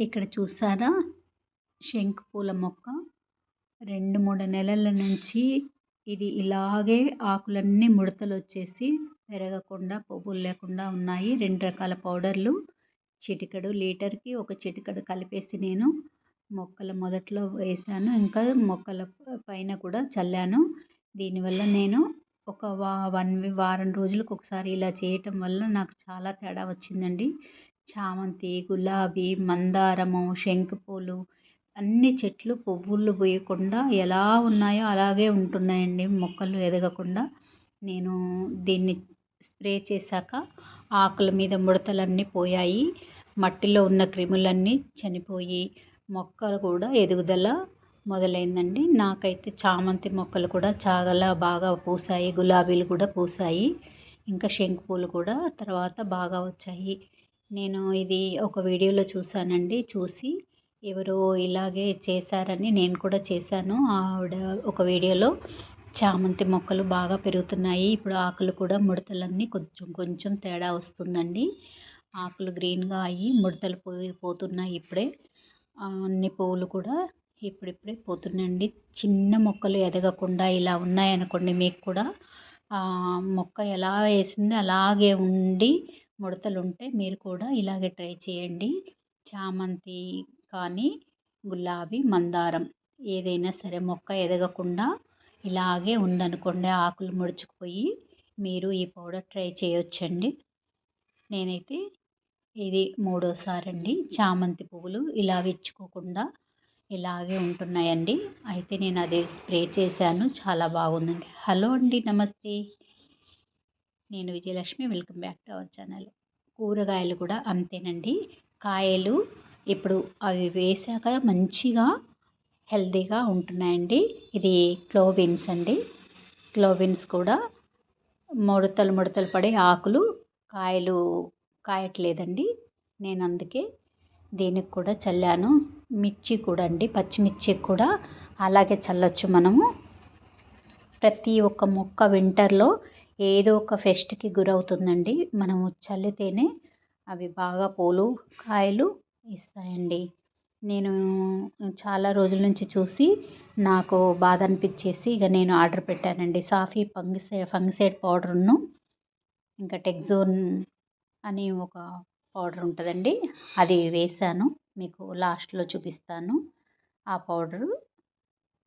ఇక్కడ చూసారా? శంకు పూల మొక్క. రెండు మూడు నెలల నుంచి ఇది ఇలాగే ఆకులన్నీ ముడతలు వచ్చేసి పెరగకుండా పువ్వులు లేకుండా ఉన్నాయి. రెండు రకాల పౌడర్లు. చిటికడు లీటర్కి ఒక చిటికడు కలిపేసి నేను మొక్కల మొదట్లో వేసాను ఇంకా మొక్కల పైన కూడా చల్లాను. దీనివల్ల నేను ఒక వా వన్ వారం రోజులకు ఒకసారి ఇలా చేయటం వల్ల నాకు చాలా తేడా వచ్చిందండి. చామంతి గులాబీ మందారము శంకుపూలు అన్ని చెట్లు పువ్వులు పూయకుండా ఎలా ఉన్నాయో అలాగే ఉంటున్నాయండి. మొక్కలు ఎదగకుండా నేను దీన్ని స్ప్రే చేశాక ఆకుల మీద ముడతలన్నీ పోయాయి. మట్టిలో ఉన్న క్రిములన్నీ చనిపోయి మొక్కలు కూడా ఎదుగుదల మొదలైందండి. నాకైతే చామంతి మొక్కలు కూడా చాలా బాగా పూసాయి. గులాబీలు కూడా పూసాయి. ఇంకా శంకు పూలు కూడా తర్వాత బాగా వచ్చాయి. నేను ఇది ఒక వీడియోలో చూసానండి చూసి ఎవరో ఇలాగే చేశారని నేను కూడా చేశాను. ఆవిడ ఒక వీడియోలో చామంతి మొక్కలు బాగా పెరుగుతున్నాయి. ఇప్పుడు ఆకులు కూడా ముడతలన్నీ కొంచెం కొంచెం తేడా వస్తుందండి. ఆకులు గ్రీన్గా అయ్యి ముడతలు పోయి పోతున్నాయి ఇప్పుడే. అన్ని పువ్వులు కూడా ఇప్పుడిప్పుడే పోతున్నాయండి. చిన్న మొక్కలు ఎదగకుండా ఇలా ఉన్నాయనుకోండి మీకు కూడా మొక్క ఎలా వేసింది అలాగే ఉండి ముడతలు ఉంటే మీరు కూడా ఇలాగే ట్రై చేయండి. చామంతి కానీ గులాబీ మందారం ఏదైనా సరే మొక్క ఎదగకుండా ఇలాగే ఉందనుకోండి ఆకులు ముడుచుకుపోయి మీరు ఈ పౌడర్ ట్రై చేయొచ్చండి. నేనైతే ఇది మూడోసారి అండి చామంతి పువ్వులు ఇలా విచ్చుకోకుండా ఇలాగే ఉంటున్నాయండి. అయితే నేను అదే స్ప్రే చేశాను. చాలా బాగుందండి. హలో అండి నమస్తే. నేను Vijayalakshmi welcome back to our channel. కూరగాయలు కూడా అంతేనండి. కాయలు ఇప్పుడు అవి వేసాక మంచిగా హెల్తీగా ఉంటున్నాయండి. ఇది క్లోబిన్స్ అండి. క్లోబిన్స్ కూడా ముడతలు ముడతలు పడే ఆకులు కాయలు కాయట్లేదండి. నేను అందుకే దీనికి కూడా చల్లాను. మిర్చి కూడా అండి. పచ్చిమిర్చి కూడా అలాగే చల్లొచ్చు మనము. ప్రతి ఒక్క మొక్క వింటర్లో ఏదో ఒక ఫెస్ట్కి గురవుతుందండి. మనము చల్లితేనే అవి బాగా పూలు కాయలు ఇస్తాయండి. నేను చాలా రోజుల నుంచి చూసి నాకు బాధ అనిపించేసి ఇక నేను ఆర్డర్ పెట్టానండి. సాఫీ ఫంగిసైడ్ ఫంగిసైడ్ పౌడర్ను ఇంకా టెక్జోన్ అని ఒక పౌడర్ ఉంటుందండి. అది వేసాను. మీకు లాస్ట్లో చూపిస్తాను. ఆ పౌడరు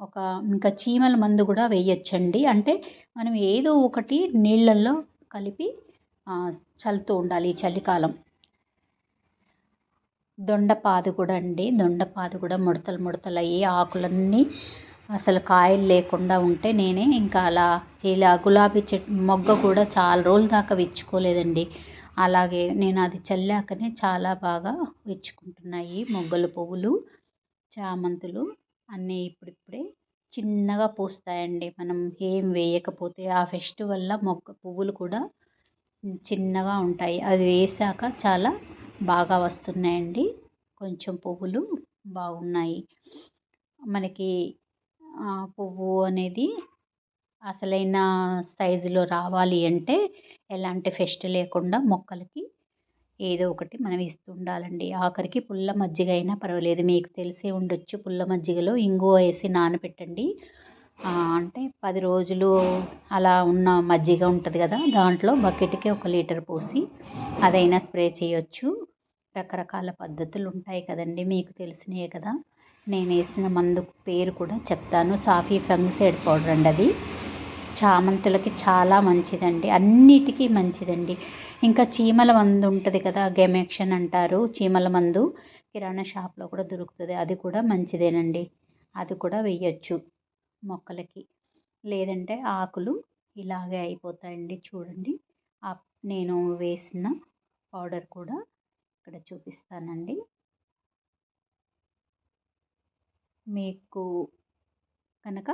ఒక ఇంకా చీమల మందు కూడా వేయచ్చండి. అంటే మనం ఏదో ఒకటి నీళ్ళల్లో కలిపి చల్లుతూ ఉండాలి ఈ చలికాలం. దొండపాదు కూడా అండి. దొండపాదు కూడా ముడతలు ముడతలు అయ్యి ఆకులన్నీ అసలు కాయలు లేకుండా ఉంటే నేనే ఇంకా అలా ఇలా గులాబీ చెట్ మొగ్గ కూడా చాలా రోజుల దాకా విచ్చుకోలేదండి. అలాగే నేను అది చల్లాకనే చాలా బాగా విచ్చుకుంటున్నాయి మొగ్గలు పువ్వులు చామంతులు. అన్నీ ఇప్పుడిప్పుడే చిన్నగా పూస్తాయండి. మనం ఏం వేయకపోతే ఆ ఫెస్ట్ వల్ల మొగ్గ పువ్వులు కూడా చిన్నగా ఉంటాయి. అది వేసాక చాలా బాగా వస్తున్నాయండి. కొంచెం పువ్వులు బాగున్నాయి. మనకి పువ్వు అనేది అసలైన సైజులో రావాలి అంటే ఎలాంటి ఫెస్ట్ లేకుండా మొక్కలకి ఏదో ఒకటి మనం ఇస్తూ ఉండాలండి. ఆఖరికి పుల్ల మజ్జిగ అయినా పర్వాలేదు. మీకు తెలిసే ఉండొచ్చు పుల్ల మజ్జిగలో ఇంగువ వేసి నానబెట్టండి. అంటే పది రోజులు అలా ఉన్న మజ్జిగ ఉంటుంది కదా దాంట్లో బకెట్కి ఒక లీటర్ పోసి అదైనా స్ప్రే చేయొచ్చు. రకరకాల పద్ధతులు ఉంటాయి కదండి మీకు తెలిసినవే కదా. నేను వేసిన మందు పేరు కూడా చెప్తాను. సాఫీ ఫంగిసైడ్ పౌడర్ అండి అది. చామంతులకి చాలా మంచిదండి. అన్నిటికీ మంచిదండి. ఇంకా చీమల మందు ఉంటుంది కదా గెమెక్షన్ అంటారు. చీమల మందు కిరాణా షాప్లో కూడా దొరుకుతుంది. అది కూడా మంచిదేనండి. అది కూడా వేయచ్చు మొక్కలకి. లేదంటే ఆకులు ఇలాగే అయిపోతాయండి. చూడండి. నేను వేసిన పౌడర్ కూడా ఇక్కడ చూపిస్తానండి. మీకు కనుక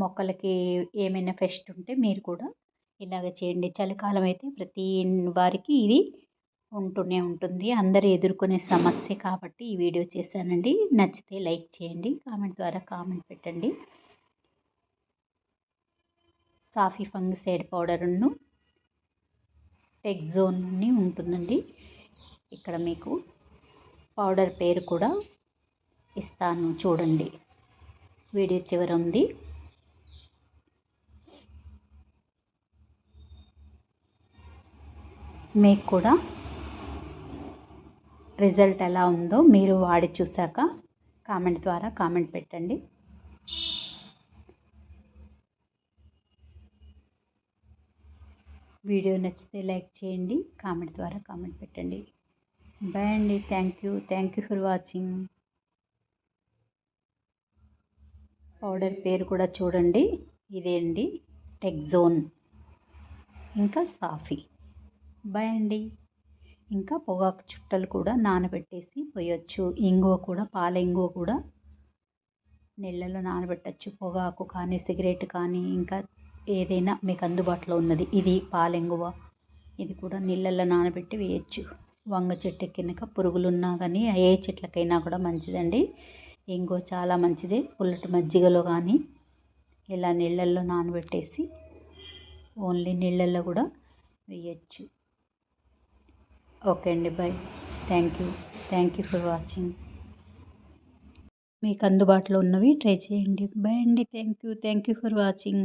మొక్కలకి ఏమైనా ఫెస్ట్ ఉంటే మీరు కూడా ఇలాగ చేయండి. చలికాలం అయితే ప్రతి వారికి ఇది ఉంటూనే ఉంటుంది. అందరూ ఎదుర్కొనే సమస్య కాబట్టి ఈ వీడియో చేశానండి. నచ్చితే లైక్ చేయండి. కామెంట్ ద్వారా కామెంట్ పెట్టండి. సాఫీ ఫంగిసైడ్ పౌడర్ను టెక్జోన్ని ఉంటుందండి. ఇక్కడ మీకు పౌడర్ పేరు కూడా ఇస్తాను చూడండి. వీడియో చివర ఉంది. మీకు కూడా రిజల్ట్ ఎలా ఉందో మీరు వాడి చూశాక కామెంట్ ద్వారా కామెంట్ పెట్టండి. వీడియో నచ్చితే లైక్ చేయండి కామెంట్ ద్వారా కామెంట్ పెట్టండి. బాయ్ అండి. Thank you. Thank you for watching. Powder పేరు కూడా చూడండి. ఇదే అండి టెక్జోన్ ఇంకా సాఫీ. బాయ్ అండి. ఇంకా పొగాకు చుట్టలు కూడా నానబెట్టేసి పోయొచ్చు. ఇంగువ కూడా పాల ఇంగువ కూడా నీళ్ళలో నానబెట్టచ్చు. పొగాకు కానీ సిగరెట్ కానీ ఇంకా ఏదైనా మీకు అందుబాటులో ఉన్నది. ఇది పాలెంగువ ఇది కూడా నీళ్ళల్లో నానబెట్టి వేయచ్చు. వంగ చెట్టు ఎక్కినాక పురుగులున్నా కానీ ఏ చెట్లకైనా కూడా మంచిదండి. ఇంగువ చాలా మంచిది. పుల్లటి మజ్జిగలో కానీ ఇలా నీళ్ళల్లో నానబెట్టేసి ఓన్లీ నీళ్ళల్లో కూడా వేయచ్చు. ఓకే అండి bye. Thank you. Thank you for watching. మీకు అందుబాటులో ఉన్నవి ట్రై చేయండి. బాయ్ అండి. Thank you. Thank you for watching.